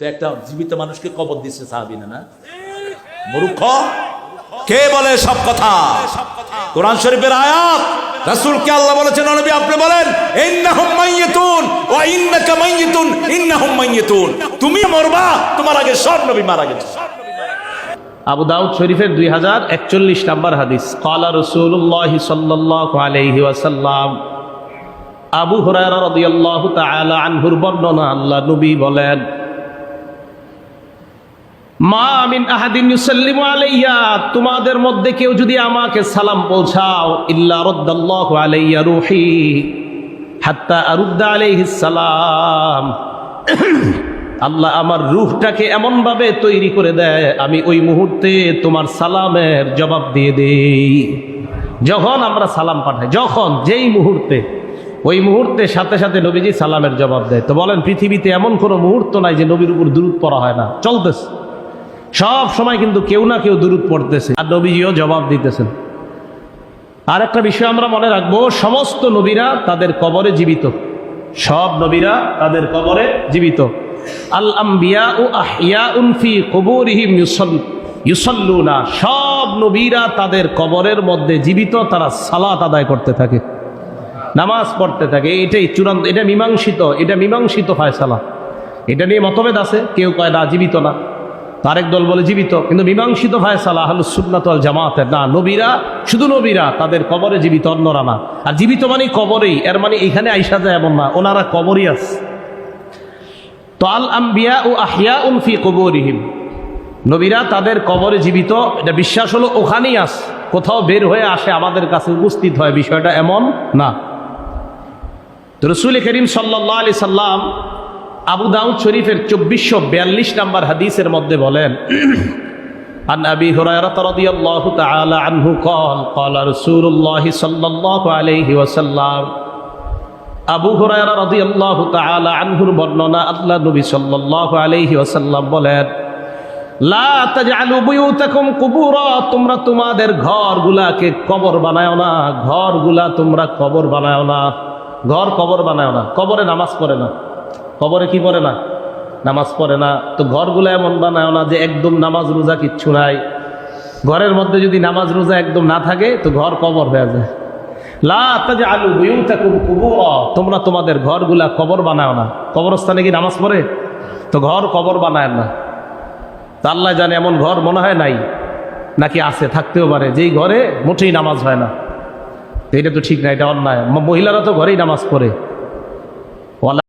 তো একটা জীবিত মানুষকে কবর দিচ্ছে সাহাবিনা না? মূর্খ? কে বলে সব কথা? কোরআন শরীফের আয়াত। রাসূলকে আল্লাহ বলেছেন নবী, আপনি বলেন, ইন্নাহুম মাইয়িতুন ওয়া ইন্নাকা মাইয়িতুন, ইন্নাহুম মাইয়িতুন। তুমি মরবা, তোমার আগে সব নবী মারা গেছে। আবু দাউদ শরীফের দুই হাজার একচল্লিশ নাম্বার হাদিস। কালা রসুল্লাহ সাল্লাহ আলহি ওয়াসাল্লাম, আবু হুরায়রা রাদিয়াল্লাহু তাআলা আনহুর বর্ণনা আল্লাহ নবী বলেন মা মিন আহাদিন ইউসাল্লিমু আলাইয়া, তোমাদের মধ্যে কেউ যদি আমাকে সালাম পৌঁছাও, ইল্লা রাদ্দাল্লাহু আলাইয়া রূহি, হাত্তা আরুদ্দা আলাইহিস সালাম। আল্লাহ আমার রুহটাকে এমনভাবে তৈরি করে দেয়, আমি ওই মুহূর্তে তোমার সালামের জবাব দিয়ে দেই। যখন আমরা সালাম পাঠাই, যখন, যেই মুহূর্তে, ওই মুহূর্তে সাথে সাথে নবীজি সালামের জবাব দেয়। তো বলেন, পৃথিবীতে এমন কোনো মুহূর্ত নাই যে নবীর উপর দূরত পড়া হয় না। চলতেছে। সব সময় কিন্তু কেউ না কেউ দূরত পড়তেছে। আর নবীজিও জবাব দিতেছেন। আর একটা বিষয় আমরা মনে রাখব, সমস্ত নবীরা তাদের কবরে জীবিত। সব নবীরা তাদের কবরে জীবিত। আল আম্বিয়া ও আহিয়া উনফি কবরিহিম ইউসল, ইউসল্লুনা। সব নবীরা তাদের কবরের মধ্যে জীবিত, তারা সালাত আদায় করতে থাকে। নামাজ পড়তে থাকে। এটাই চূড়ান্ত, এটা মীমাংসিত এটা মীমাংসিত হয় সালা এটা নিয়ে মতভেদ আছে। কেউ কয় না, জীবিত না। তারেক দল বলে জীবিত। কিন্তু মীমাংসিত ফায়সালা হল সুন্নাত আল জামাতের। না, নবীরা, শুধু নবীরা তাদের কবরে জীবিত, অন্যরা না। আর জীবিত মানে কবরেই, এর মানে এখানে আইসা যায় এমন না, ওনারা কবরই আছে। তো আল আম্বিয়া ও আহিয়া উনফি কবরিহিম। নবীরা তাদের কবরে জীবিত, এটা বিশ্বাস হলো ওখানেই আস কোথাও বের হয়ে আসে, আমাদের কাছে উপস্থিত হয়, বিষয়টা এমন না। তো রসুল করিম সাল্লাহ আলি সাল্লাম আবু দাউদ শরীফের চব্বিশশো বিয়াল্লিশ নাম্বার হাদিসের মধ্যে বলেন عن أبي هريرة رضي الله تعالى عنه قال قال رسول الله صلى الله عليه وسلم আবু হুরায়রা রাদিয়াল্লাহু তাআলা আনহুর বর্ণনা আল্লাহ নবী সাল্লাল্লাহু আলাইহি ওয়াসাল্লাম বলেন লা তাজআলু বুয়ুতাকুম কুবুরা তোমরা তোমাদের ঘরগুলাকে কবর বানায়ও না ঘরগুলা তোমরা কবর বানায়ও না ঘর কবর বানায়ও না কবরে নামাজ পড়ে না কবরে কি পড়ে না? নামাজ পড়ে না। তো ঘরগুলো এমন বানায় না যে একদম নামাজ রোজা কিচ্ছু নাই। ঘরের মধ্যে যদি নামাজ রোজা একদম না থাকে, তো ঘর কবর হয়ে যায়। তোমরা তোমাদের ঘরগুলা কবর বানায় না। কবরস্থানে কি নামাজ পড়ে? তো ঘর কবর বানায় না। আল্লাহ জানে এমন ঘর মনে হয় নাই? নাকি আছে? থাকতেও পারে। যেই ঘরে মোটেই নামাজ হয় না। এটা তো ঠিক না, এটা অন্যায়। মহিলারা তো ঘরেই নামাজ পড়ে।